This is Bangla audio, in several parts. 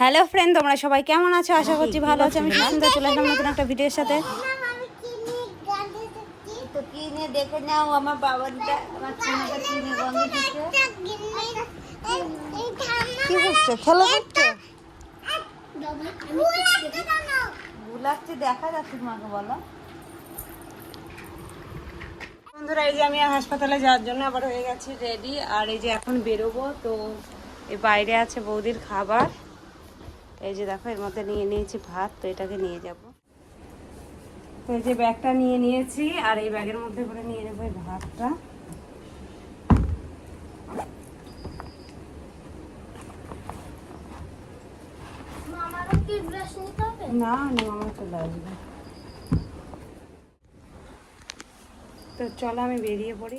হ্যালো ফ্রেন্ড তোমরা সবাই কেমন আছো? আশা করছি ভালো আছো। আমি সুন্দর চলে আসলাম নতুন একটা ভিডিওর সাথে। তো কিনে দেখে নাও আমার কি হচ্ছে খেলো গুলাচ্ছে দেখা যাচ্ছে তোমাকে বলো। বন্ধুরা এই যে আমি হাসপাতালে যাওয়ার জন্য আবার হয়ে গেছি রেডি। আর এই যে এখন বেরোবো তো এই বাইরে আছে বৌদির খাবার। এই যে দেখো, এর মধ্যে নিয়ে নিয়েছি ভাত, তো এটাকে নিয়ে যাব। তো এই যে ব্যাগটা নিয়ে নিয়েছি, আর এই ব্যাগের মধ্যে করে নিয়ে নেব এই ভাতটা। না চলে আসবে। তো চলো, আমি বেরিয়ে পড়ি।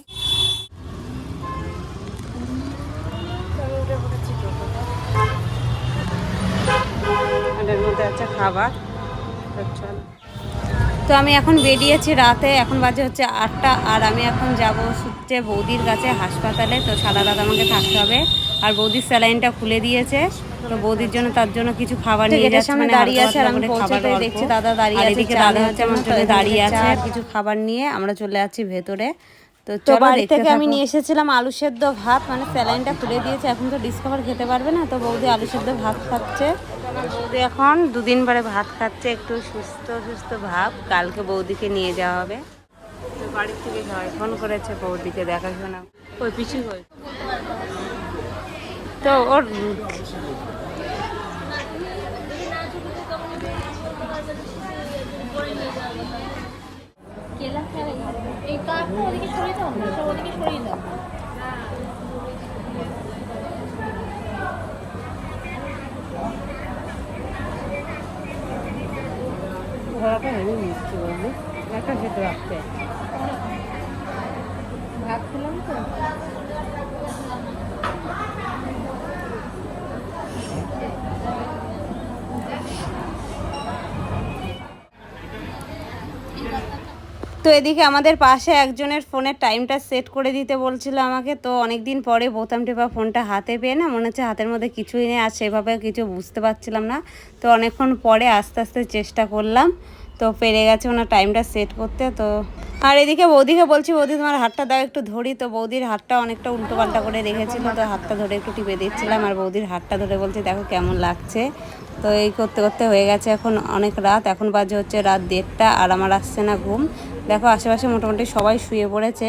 মধ্যে আছে খাবার। তো চলো। তো আমি এখন বেরিয়েছি রাতে এখন বাজে হচ্ছে আটটা আর আমি এখন যাব হচ্ছে বৌদির কাছে হাসপাতালে। তো সারা রাত আমাকে থাকতে হবে। আর বৌদির স্যালাইনটা খুলে দিয়েছে। তো বৌদির জন্য তার জন্য কিছু খাবার নিয়ে যাচ্ছে মানে দাঁড়িয়ে আছে আর আমি দেখছি দাদা দাঁড়িয়ে আছে দাদা হচ্ছে আমার জন্য দাঁড়িয়ে আছে আর কিছু খাবার নিয়ে। আমরা চলে যাচ্ছি ভেতরে। তো বাড়ি থেকে আমি নিয়ে এসেছিলাম আলু সেদ্ধ ভাত মানে স্যালাইনটা খুলে দিয়েছে এখন তো ডিসকভার খেতে পারবে না তো বৌদি আলু সেদ্ধ ভাত খাচ্ছে। বৌদি এখন দুদিন পরে ভাত খাচ্ছে একটু সুস্থ সুস্থ ভাব কালকে বৌদিকে নিয়ে যাওয়া হবে। তো বাড়ির থেকে সবাই ফোন করেছে বৌদিকে দেখাশোনা। ওই পিছু কই তো ওর এই কাঠটা ওদিকে সরিয়ে দাও না সব ওদিকে সরিয়ে দাও ঘোড়াটা হেভি মিষ্টি বললি একটা খেতে রাখতে তো এদিকে আমাদের পাশে একজনের ফোনের টাইমটা সেট করে দিতে বলছিল আমাকে, তো অনেক দিন পরে বোতাম টেপা ফোনটা হাতে পেয়ে না মনে হচ্ছে হাতের মধ্যে কিছুই নেই, আর সেভাবে কিছু বুঝতে পারছিলাম না। তো অনেকক্ষণ পরে আস্তে আস্তে চেষ্টা করলাম, তো পেরে গেছে ওনার টাইমটা সেট করতে, তো আর এদিকে বৌদিকে বলছি, বৌদি, তোমার হাতটা দাও একটু ধরি। তো বৌদির হাতটা অনেকটা উল্টো পাল্টা করে রেখেছিল, তো হাতটা ধরে একটু টিপে দিচ্ছিলাম, আর বৌদির হাতটা ধরে বলছে, দেখো কেমন লাগছে। তো এই করতে করতে হয়ে গেছে এখন অনেক রাত, এখন বাজে হচ্ছে রাত দেড়টা, আর আমার আসছে না ঘুম। দেখো আশেপাশে মোটামুটি সবাই শুয়ে পড়েছে।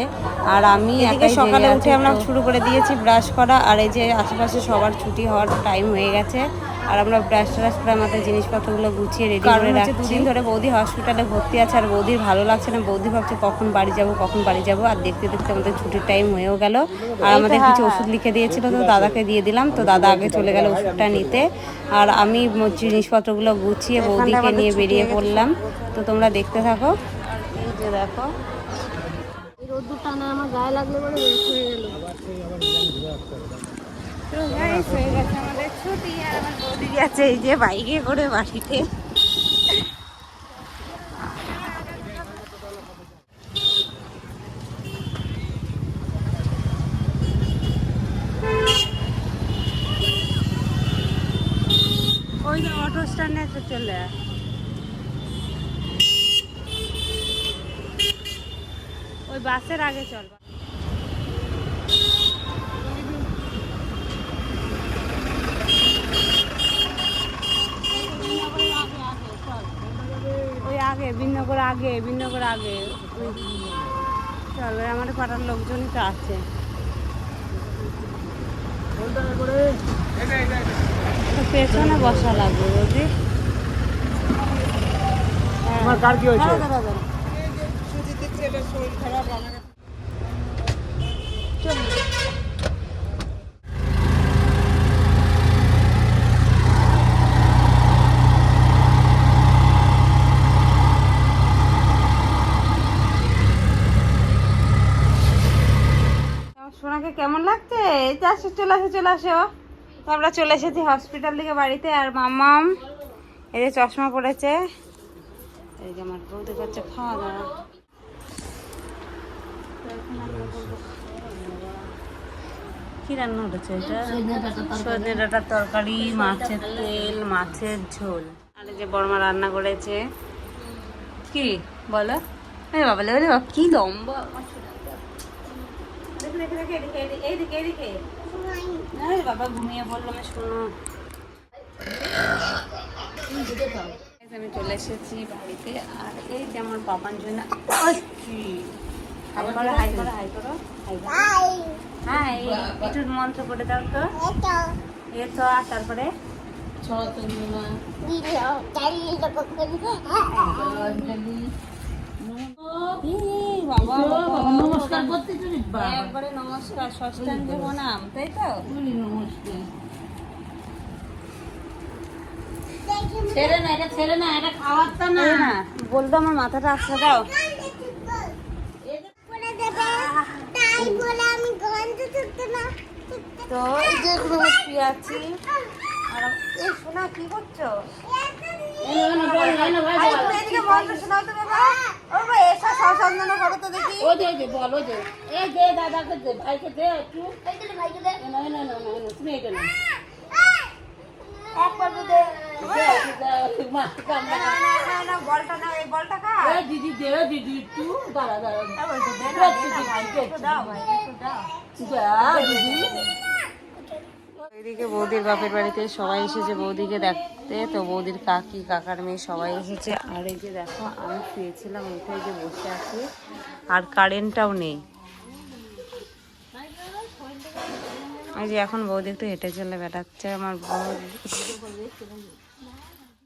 আর আমি একাই সকালে উঠে আমরা শুরু করে দিয়েছি ব্রাশ করা। আর এই যে আশেপাশে সবার ছুটি হওয়ার টাইম হয়ে গেছে। আর আমরা ব্রাশ ট্রাশ করে আমাদের জিনিসপত্রগুলো গুছিয়ে রেডি করে রাখছি। দুদিন ধরে বৌদি হসপিটালে ভর্তি আছে আর বৌদির ভালো লাগছে না। বৌদি ভাবছে কখন বাড়ি যাব কখন বাড়ি যাব। আর দেখতে দেখতে আমাদের ছুটির টাইম হয়েও গেল। আর আমাদের কিছু ওষুধ লিখে দিয়েছিল তো দাদাকে দিয়ে দিলাম। তো দাদা আগে চলে গেল ওষুধটা নিতে। আর আমি জিনিসপত্রগুলো গুছিয়ে বৌদিকে নিয়ে বেরিয়ে পড়লাম। তো তোমরা দেখতে থাকো। এই যে দেখো। এই রোদ্দুর আমার গায়ে লাগলে বলে বাইকে করে বাড়িতে। ওই অটো স্ট্যান্ডে চলে আয়। বাসের আগে চল। ওই আগে বিন্নগর আগে বিন্নগর আগে। চল আমাদের পাড়ার লোকজনই তো আছে। পেছনে বসা লাগবে বুঝি তোমার কার কি হয়েছে? আমার সোনাকে কেমন লাগছে? এই যে আসো, চলে আসো চলে আসো। তো আমরা চলে এসেছি হসপিটাল থেকে বাড়িতে, আর মামাম যে চশমা পড়েছে এই যে আমার বৌদি করছে খাওয়া দাওয়া তো এখন আমরা বলব কি রান্না উঠেছে এটা? সজনে ডাঁটার তরকারি, মাছের তেল, মাছের ঝোল। আর যে বর্মা রান্না করেছে। কি? বলো। এই বাবা লে কি আরে বাবা ঘুমিয়ে পড়ল, আমি শোনো আমি চলে এসেছি বাড়িতে। আর এই যে আমার জন্য হাই করো হাই করো হাই করো হাই হাই একটু মন্ত্র করে দাও তো। এ তো আর তারপরে? নমস্কার করতে একবারে নমস্কার ষষ্ঠাঙ্গ প্রণাম তাই তো? ছেড়ে না এটা ছেড়ে না এটা খাওয়ারটা না। বলতো আমার মাথাটা আসতে দাও। তো এই যে শুয়ে আছি আর এই শোনা কি করছ দে দে দে দে দাদাকে দে ভাইকে দে একটু না না না না না তুমি এটা না একবার দে। এদিকে বৌদির বাপের বাড়িতে সবাই এসেছে। বৌদিকে দেখতে তো বৌদির কাকি, কাকার মেয়ে সবাই এসেছে। আর এই যে দেখো, আমি শুয়েছিলাম, উঠে যে বসে আছি। আর কারেন্টটাও নেই। এই যে এখন বৌদি একটু হেঁটে চলে বেড়াচ্ছে, আমার বৌদি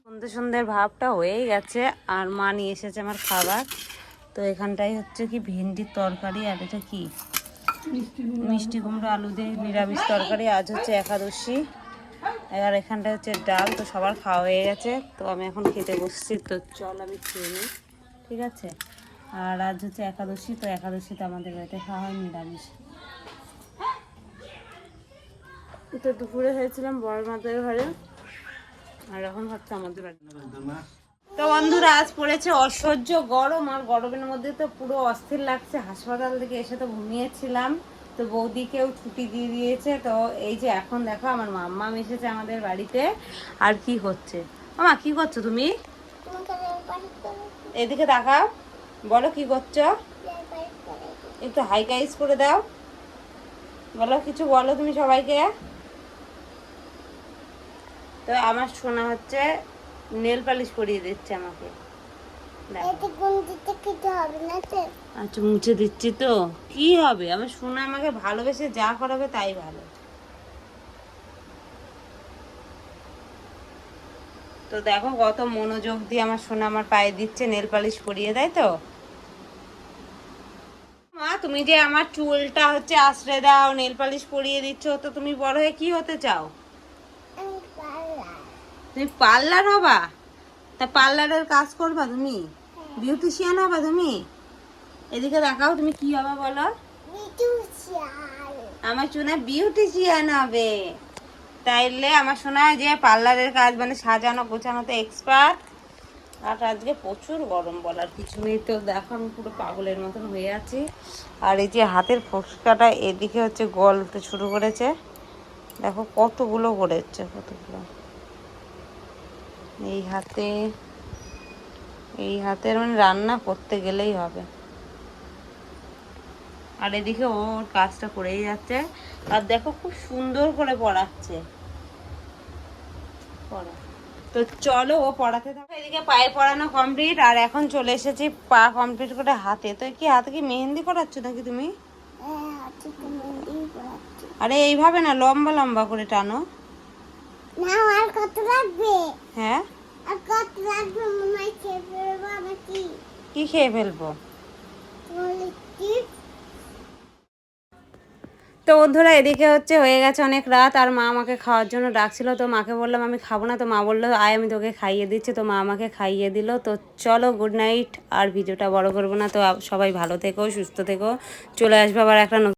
সুন্দর সুন্দর ভাবটা হয়েই গেছে আর মা নিয়ে এসেছে আমার খাবার। তো এখানটাই হচ্ছে কি ভেন্ডির তরকারি আর এটা কি? মিষ্টি কুমড়ো আলু। দিয়ে নিরামিষ তরকারি আজ হচ্ছে একাদশী। আর এখানটা হচ্ছে ডাল তো সবার খাওয়া হয়ে গেছে। তো আমি এখন খেতে বসছি তো চল আমি খেয়ে নিই ঠিক আছে? আর আজ হচ্ছে একাদশী তো একাদশীতে আমাদের বাড়িতে খাওয়া হয় নিরামিষ। তো দুপুরে হয়েছিলাম বড় মাদের ঘরে। আর এখন হচ্ছে আমাদের তো বন্ধুরা আজ পড়েছে অসহ্য গরম আর গরমের মধ্যে তো পুরো অস্থির লাগছে। হাসপাতাল থেকে এসে তো ঘুমিয়েছিলাম। তো বৌদিকেও ছুটি দিয়ে দিয়েছে। তো এই যে এখন দেখো আমার মাম্মা এসেছে আমাদের বাড়িতে। আর কি হচ্ছে? মামা কি করছ তুমি? এদিকে তাকাও। বলো কি করছ? একটু হাই কাইজ করে দাও। বলো কিছু বলো তুমি সবাইকে। তো আমার শোনা হচ্ছে নেল পালিশ পরিয়ে দিচ্ছে আমাকে। দেখো। আচ্ছা মুছে দিচ্ছি তো। কি হবে? আমার আমাকে ভালোবেসে যা করাবে তাই ভালো। তো দেখো কত মনোযোগ দিয়ে আমার সোনা আমার পায়ে দিচ্ছে নেল পালিশ পরিয়ে দেয় তো? মা তুমি যে আমার চুলটা হচ্ছে আশ্রয় দাও নেল পালিশ পরিয়ে দিচ্ছ তো তুমি বড় হয়ে কি হতে চাও? তুমি পার্লার হবা? তা পার্লারের কাজ করবা তুমি? বিউটিশিয়ান হবা তুমি? এদিকে দেখাও তুমি কি হবে বলো। আমার শোনা বিউটিশিয়ান হবে। তাইলে আমার শোনা যে পার্লারের কাজ মানে সাজানো গোছানোতে এক্সপার্ট আর আজকে প্রচুর গরম বলার কিছু নেই তো। দেখো আমি পুরো পাগলের মতন হয়ে আছি। আর এই যে হাতের ফসকাটা এদিকে হচ্ছে গলতে শুরু করেছে। দেখো কতগুলো করেছে কতগুলো। এই হাতে এই হাতের মানে রান্না করতে গেলেই হবে। আর এদিকে ও ওর কাজটা করেই যাচ্ছে। আর দেখো খুব সুন্দর করে পড়াচ্ছে। পড়া। তো চলো ও পড়াতে থাকো। এদিকে পায়ে পড়ানো কমপ্লিট আর এখন চলে এসেছি পা কমপ্লিট করে হাতে। তো কি হাতে কি মেহেন্দি করাচ্ছ নাকি তুমি? আরে এইভাবে না লম্বা লম্বা করে টানো। না আর কত লাগবে? হ্যাঁ? আর কত লাগবে মনে হয় খেয়ে ফেলব আমি কি কি খেয়ে ফেলব? তো বন্ধুরা এদিকে হচ্ছে হয়ে গেছে অনেক রাত আর মা আমাকে খাওয়ার জন্য ডাকছিল। তো মাকে বললাম আমি খাব না। তো মা বলল আয় আমি তোকে খাইয়ে দিচ্ছি। তো মা আমাকে খাইয়ে দিল। তো চলো গুড নাইট আর ভিডিওটা বড় করব না। তো সবাই ভালো থেকো সুস্থ থেকো। চলে আসবে আবার একটা